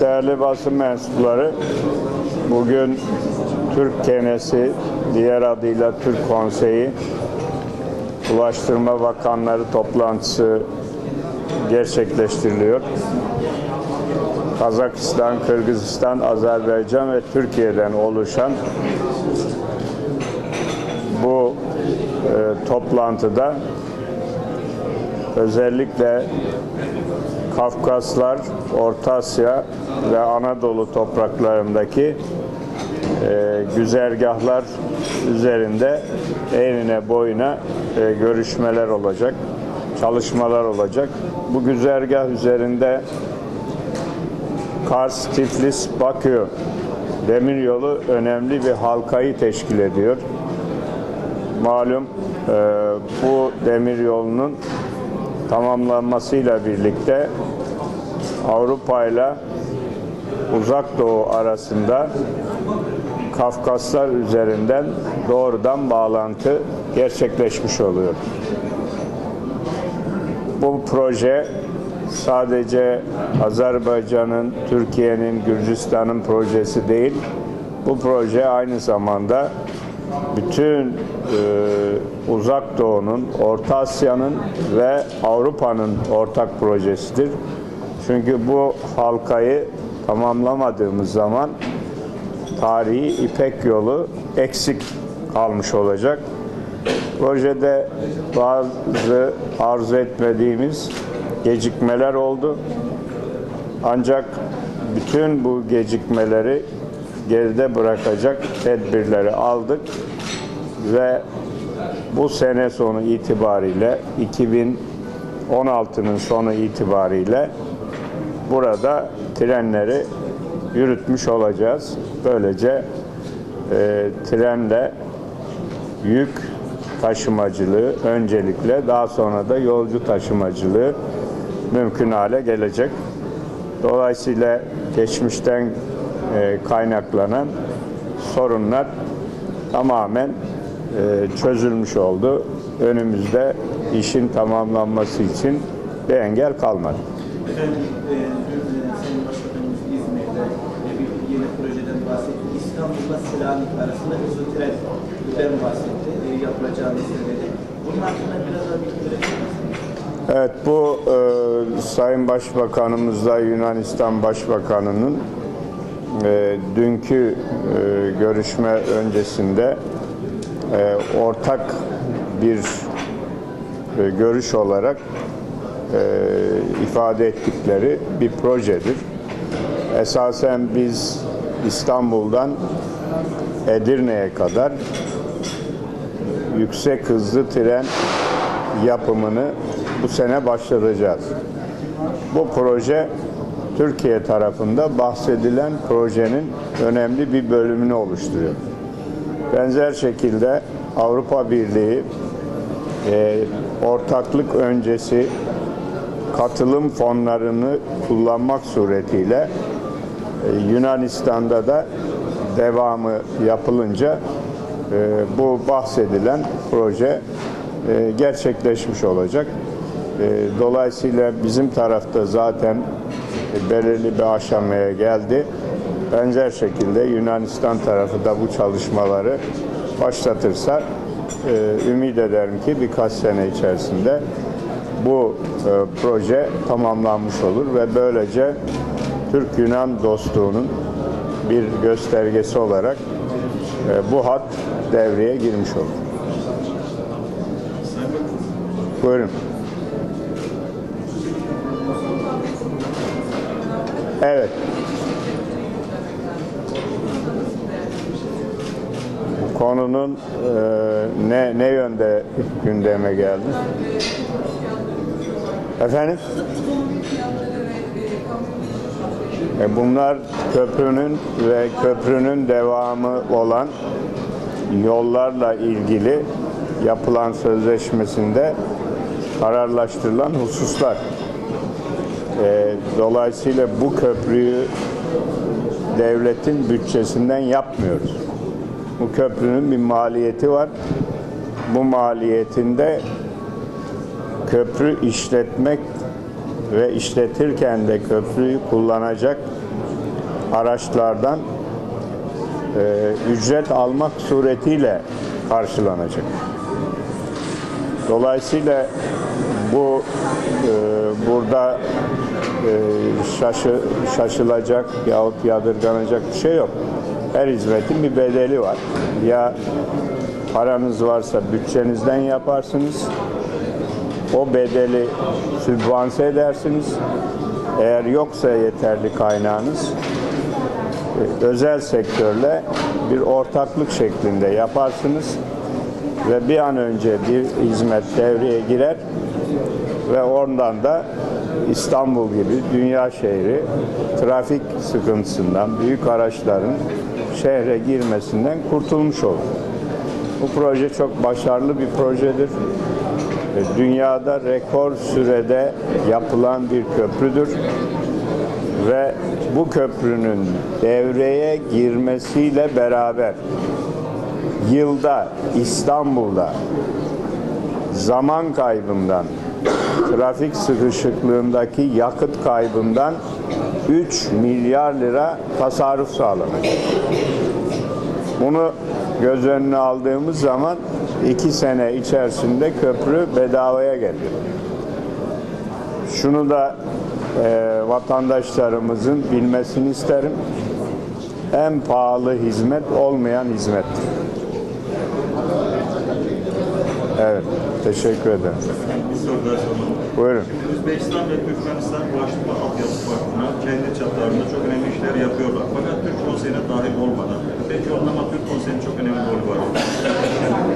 Değerli basın mensupları, bugün Türk Kenesi, diğer adıyla Türk Konseyi, Ulaştırma Bakanları toplantısı gerçekleştiriliyor. Kazakistan, Kırgızistan, Azerbaycan ve Türkiye'den oluşan bu e, toplantıda özellikle Kafkaslar, Orta Asya ve Anadolu topraklarındaki e, güzergahlar üzerinde enine boyuna e, görüşmeler olacak, çalışmalar olacak. Bu güzergah üzerinde Kars, Tiflis, Bakü demiryolu önemli bir halkayı teşkil ediyor. Malum e, bu demiryolunun tamamlanmasıyla birlikte Avrupa ile Uzak Doğu arasında Kafkaslar üzerinden doğrudan bağlantı gerçekleşmiş oluyor. Bu proje sadece Azerbaycan'ın, Türkiye'nin, Gürcistan'ın projesi değil. Bu proje aynı zamanda bütün e, Uzak Doğu'nun, Orta Asya'nın ve Avrupa'nın ortak projesidir. Çünkü bu halkayı tamamlamadığımız zaman tarihi İpek yolu eksik kalmış olacak. Projede bazı arzu etmediğimiz gecikmeler oldu. Ancak bütün bu gecikmeleri geride bırakacak tedbirleri aldık ve bu sene sonu itibariyle 2016'nın sonu itibariyle burada trenleri yürütmüş olacağız. Böylece e, trenle yük taşımacılığı öncelikle daha sonra da yolcu taşımacılığı mümkün hale gelecek. Dolayısıyla geçmişten kaynaklanan sorunlar tamamen e, çözülmüş oldu. Önümüzde işin tamamlanması için bir engel kalmadı. Efendim, e, e, Sayın Başbakanımız İzmir'de e, bir yeni projeden bahsetti. İstanbul'la Selanik arasında hızlı trenlerden bahsetti. E, yapılacağını söyledi. Bunun hakkında biraz daha bilgi verebilir? Evet bu e, Sayın Başbakanımızla Yunanistan Başbakanı'nın e, dünkü e, görüşme öncesinde e, ortak bir e, görüş olarak e, ifade ettikleri bir projedir. Esasen biz İstanbul'dan Edirne'ye kadar yüksek hızlı tren yapımını bu sene başlatacağız. Bu proje Türkiye tarafında bahsedilen projenin önemli bir bölümünü oluşturuyor. Benzer şekilde Avrupa Birliği e, ortaklık öncesi katılım fonlarını kullanmak suretiyle e, Yunanistan'da da devamı yapılınca e, bu bahsedilen proje e, gerçekleşmiş olacak. E, Dolayısıyla bizim tarafta zaten belirli bir aşamaya geldi. Benzer şekilde Yunanistan tarafı da bu çalışmaları başlatırsa e, ümit ederim ki birkaç sene içerisinde bu e, proje tamamlanmış olur ve böylece Türk-Yunan dostluğunun bir göstergesi olarak e, bu hat devreye girmiş olur. Buyurun. Evet. Konunun e, ne ne yönde gündeme geldi? Efendim? E, bunlar köprünün ve köprünün devamı olan yollarla ilgili yapılan sözleşmesinde kararlaştırılan hususlar. E, dolayısıyla bu köprüyü devletin bütçesinden yapmıyoruz. Bu köprünün bir maliyeti var. Bu maliyetinde köprü işletmek ve işletirken de köprüyü kullanacak araçlardan e, ücret almak suretiyle karşılanacak. Dolayısıyla bu e, burada şaşı, şaşılacak yahut yadırganacak bir şey yok. Her hizmetin bir bedeli var. Ya paranız varsa bütçenizden yaparsınız. O bedeli sübvanse edersiniz. Eğer yoksa yeterli kaynağınız e, özel sektörle bir ortaklık şeklinde yaparsınız ve bir an önce bir hizmet devreye girer ve oradan da İstanbul gibi dünya şehri trafik sıkıntısından büyük araçların şehre girmesinden kurtulmuş olur. Bu proje çok başarılı bir projedir. Dünyada rekor sürede yapılan bir köprüdür ve bu köprünün devreye girmesiyle beraber yılda İstanbul'da zaman kaybından, trafik sıkışıklığındaki yakıt kaybından 3 milyar lira tasarruf sağlanacak. Bunu göz önüne aldığımız zaman 2 sene içerisinde köprü bedavaya geldi. Şunu da e, vatandaşlarımızın bilmesini isterim. En pahalı hizmet olmayan hizmettir. Evet, teşekkür ederim. Bir soru daha soralım. Buyurun. Özbekistan ve Türkmenistan Ulaştırma Altyapı Vakfı'na kendi çaplarında çok önemli işler yapıyorlar. Fakat Türk Konseyi'ne dahil olmadan. Peki ondan ama Türk Konseyi'nin çok önemli rolü var.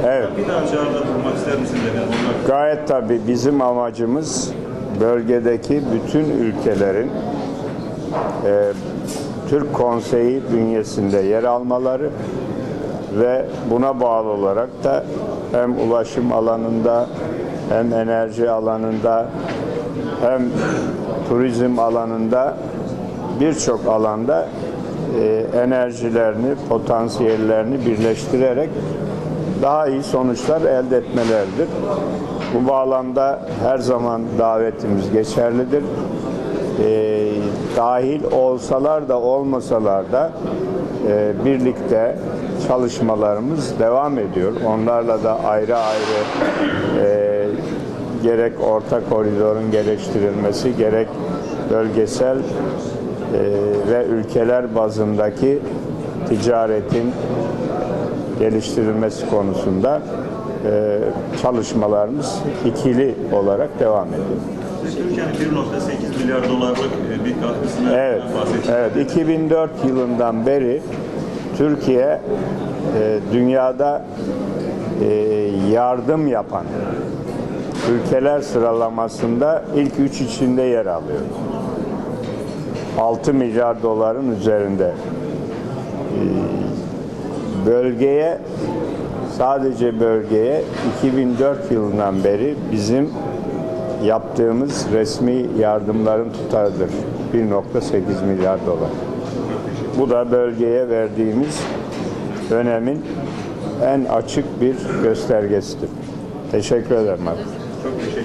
Evet. Bir daha çağrıda bulunmak ister misin dedim. Onlar Gayet tabii bizim amacımız bölgedeki bütün ülkelerin e, Türk Konseyi bünyesinde yer almaları ve buna bağlı olarak da hem ulaşım alanında hem enerji alanında hem turizm alanında birçok alanda e, enerjilerini, potansiyellerini birleştirerek daha iyi sonuçlar elde etmeleridir. Bu bağlamda her zaman davetimiz geçerlidir. Ee, dahil olsalar da olmasalar da e, birlikte çalışmalarımız devam ediyor. Onlarla da ayrı ayrı e, gerek orta koridorun geliştirilmesi, gerek bölgesel e, ve ülkeler bazındaki ticaretin geliştirilmesi konusunda e, çalışmalarımız ikili olarak devam ediyor. Türkiye'nin 1.8 milyar dolarlık e, bir katkısını Evet, bahsettiniz. evet. 2004 yılından beri Türkiye e, dünyada e, yardım yapan ülkeler sıralamasında ilk üç içinde yer alıyor. 6 milyar doların üzerinde. E, bölgeye sadece bölgeye 2004 yılından beri bizim yaptığımız resmi yardımların tutarıdır. 1.8 milyar dolar. Bu da bölgeye verdiğimiz önemin en açık bir göstergesidir. Teşekkür ederim. Çok teşekkür